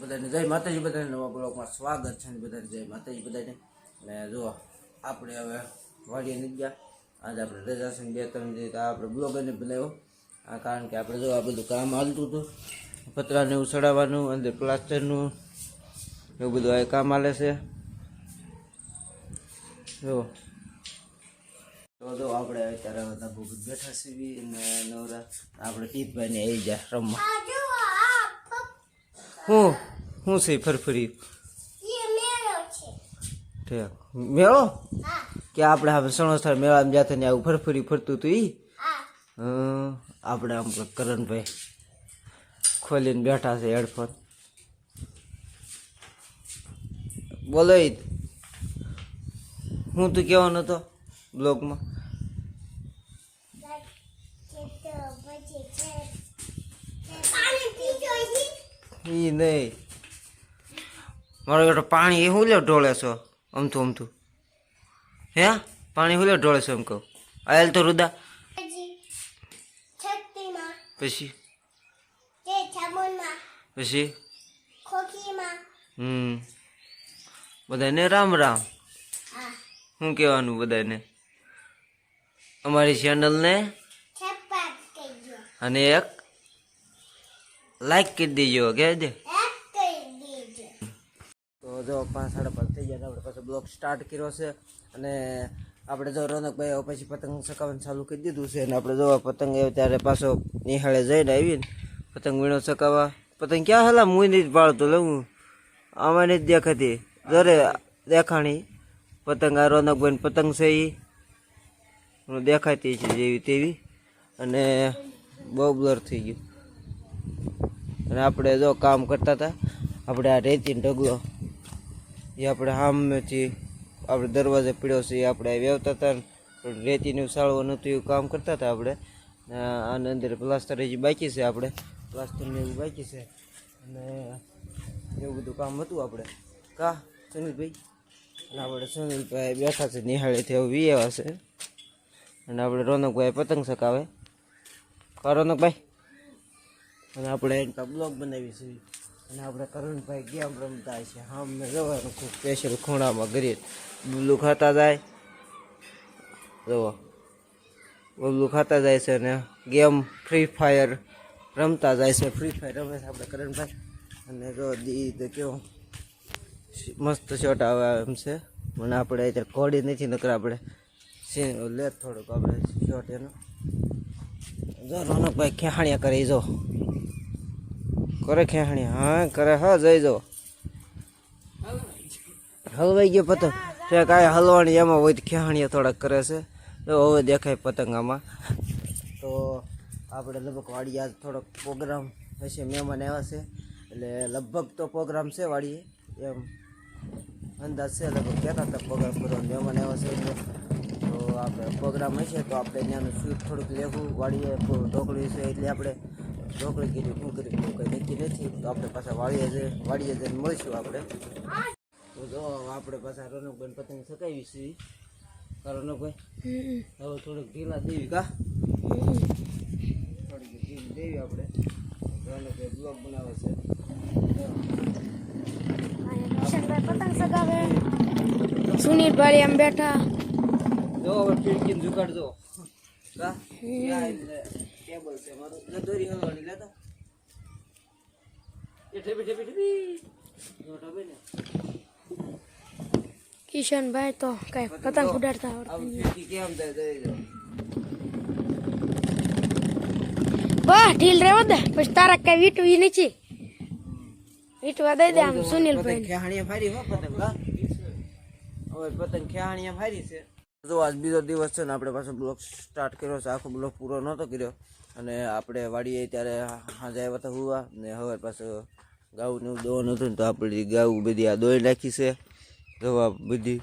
બધાને જય માતાજી બધાને નવા બ્લોકમાં સ્વાગત છે ને બધાને જય માતાજી બધાને. અને જો આપણે હવે વાડીએ નથી ગયા આજે આપણે રજા છે બે ત્રણ દિવસ આપણે બ્લોગ જ બનાવ્યો. આ કારણ કે આપણે જો આ બધું કામ હાલતું હતું. પતરાને એવું ચડાવવાનું અંદર પ્લાસ્ટરનું એવું બધું આ કામ હાલે છે. જો તો જો આપણે અત્યારે બધા ભૂખ બેઠા સીવી અને નવરા. આપણે ટીપભાઈને આવી જાય રમવા. હું? હું છે ફરફરી? ઠીક મેળો કે આપણે હવે સણોસર મેળામાં જાતે ને આવું ફરફરી ફરતું હતું ઈ? હં, આપણે આમ કરણભાઈ ખોલીને બેઠા છે હેડફોન. બોલો હું તું કહેવાનો હતો બ્લોગમાં? ઈ નહીં. મારો બેટો પાણી એ હું લ્યો ઢોળે છો. અમથું અમથું. હે? પાણી હું લ્યો ઢોળે છો એમ કહું. આયેલ તો રુદા. પછી? પછી? હમ. બધાને રામ રામ. શું કહેવાનું બધાને અમારી ચેનલને અને એક લાઈક કરી દેજો કે દે જો પાંચ સાડા પાંચ થઈ ગયા આપણે પાછો બ્લોક સ્ટાર્ટ કર્યો છે. અને આપણે જો રોનકભાઈ પછી પતંગ ચકાવવાનું ચાલુ કરી દીધું છે અને આપણે જો પતંગ આવ્યો ત્યારે પાછો નિહાળે જઈને આવીને પતંગ વીણો ચકાવવા પતંગ ક્યાં હલા હું નથી પાડતો લઉં આમાં નથી દેખાતી. જરે દેખાણી. પતંગ આ રોનકભાઈ પતંગ છે એ દેખાતી છે જેવી તેવી. અને બહુ બ્લર થઈ ગયું. અને આપણે જો કામ કરતા હતા. આપણે આ રેતીનો ઢગલો એ આપણે સામેથી આપણે દરવાજે પીડ્યો છે, એ આપણે વેવતા હતા ને, પણ રેતીનું સાળવું નહોતું, એવું કામ કરતા હતા આપણે. આની અંદર પ્લાસ્ટર હજી બાકી છે આપણે. પ્લાસ્ટરને એવું બાકી છે. અને એવું બધું કામ હતું આપણે. કા? સુનિલભાઈ? અને આપણે સુનિલભાઈ બેઠા છે, નિહાળેથી એવું વી એવા છે. અને આપણે રોનકભાઈ પતંગ ચકાવે કા રોનકભાઈ? અને આપણે એના બ્લોગ બનાવી છે અને આપણે કરણભાઈ ગેમ રમતા છે. હા મેં જવાનું ખૂબ સ્પેશિયલ ખૂણામાં ગરીબ બબલું ખાતા જાય. જુઓ. બબલું ખાતા જાય છે અને ગેમ ફ્રી ફાયર રમતા જાય છે. ફ્રી ફાયર રમે છે આપણે કરણભાઈ. અને જો દી તો કેવો મસ્ત શોટ આવે એમ છે. મને આપણે અત્યારે ઘોડી નથી, નકર આપણે લે થોડુંક આપણે શોટ એનો. જો રોનકભાઈ ખેહાણિયા કરે, જો. કરે ખેહણી, હા, કરે, હા, જઈ જો હલવાઈ ગયો પતંગ. તે કાંઈ હલવાની એમાં હોય તો ખેહણીએ થોડાક કરે છે. તો હવે દેખાય પતંગ આમાં તો આપણે લગભગ વાડી આજ થોડોક પ્રોગ્રામ હશે, મહેમાન આવ્યા છે. એટલે લગભગ તો પ્રોગ્રામ છે વાડીએ. એમ અંદાજ છે, લગભગ કહેતા હતા પ્રોગ્રામ કરવાનો. મહેમાન આવ્યા છે એટલે તો આપણે પ્રોગ્રામ હશે તો આપણે ત્યાંનું સ્વીટ થોડુંક લેવું. વાડીએ ઢોકળી છે એટલે આપણે ઢોકળી કીધું શું કરી કંઈ નક્કી નથી તો આપણે પાછા વાળીએ જઈ વાળીએ જઈને મળીશું આપણે. તો જો આપણે પાછા રોનકભાઈ પતંગ સકાવી છીએ રોનકભાઈ? હવે થોડીક ઢીલા દેવી કા? થોડીક ઢીલ દેવી આપણે. રોનકભાઈ બ્લોગ બનાવે છે. પતંગ સગાવે સુનિલભાઈ એમ બેઠા. જો હવે ખીડકીને જુગાડજો કા? ટેબલ છે મારું. દોરી હલવાની લેતો એ ઠેપી ઠેપી ઠેપી જો ઠેપી ને કિશનભાઈ તો કઈ પતંગ ઉડાડતા વાહ ઢીલ રેવો દે. પછી તારા કઈ વીટવી નથી. વીટવા દઈ દે આમ સુનિલભાઈ ખેહાણીયા ફારી હો પતંગ હવે પતંગ ખેહાણીયા ફારી છે. જો આજ બીજો દિવસ છે ને આપણે પાછો બ્લોગ સ્ટાર્ટ કર્યો છે. આખો બ્લોગ પૂરો નહોતો કર્યો. અને આપણે વાડીએ ત્યારે સાંજે આવ્યા હતા હુવા, ને હવે પાછું ગાઉનું દોવાનું હતું ને તો આપણી ગાઉ બધી આ દોઈ નાખી છે, દવા બધી.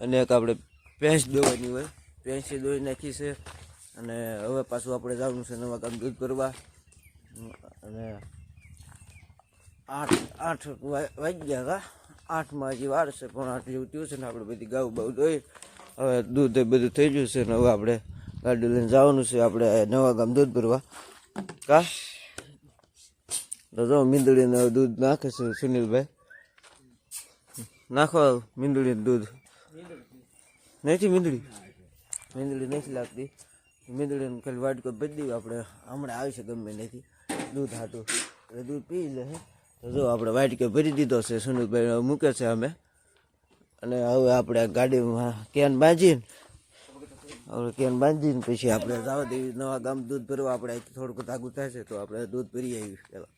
અને એક આપણે ભેંસ દોવાની હોય, ભેંસી દોઈ નાખી છે. અને હવે પાછું આપણે જવાનું છે નવા કામ દૂધ કરવા અને આઠ આઠ વા- ગયા હતા. આઠમાં હજી વાર છે, પણ આઠ જેવું થયું છે ને આપણે બધી ગાઉ બાઉ દોઈ. હવે દૂધ બધું થઈ ગયું છે ને હવે આપણે ગાડી લઈને જવાનું છે આપણે નવા ગામ દૂધ ભરવા. કા? તો જો મીંદડીને દૂધ નાખે છે સુનિલભાઈ. નાખો મીંદડીનું દૂધ. નથી મીંદડી? મીંદડી નથી લાગતી. મીંદડીને ખાલી વાટકો ભરી દઈએ આપણે હમણાં આવશે ગમે નથી દૂધ હાટું. એટલે દૂધ પી લે તો જો આપણે વાટકો ભરી દીધો છે સુનિલભાઈ. મૂકે છે અમે. અને હવે આપણે ગાડીમાં કેન બાંધીને હવે કેન બાંધીને પછી આપણે જાવ દેવી નવા ગામ દૂધ ભરવા. આપણે થોડુંક થાય છે તો આપણે દૂધ ભરી આવીશું પહેલાં.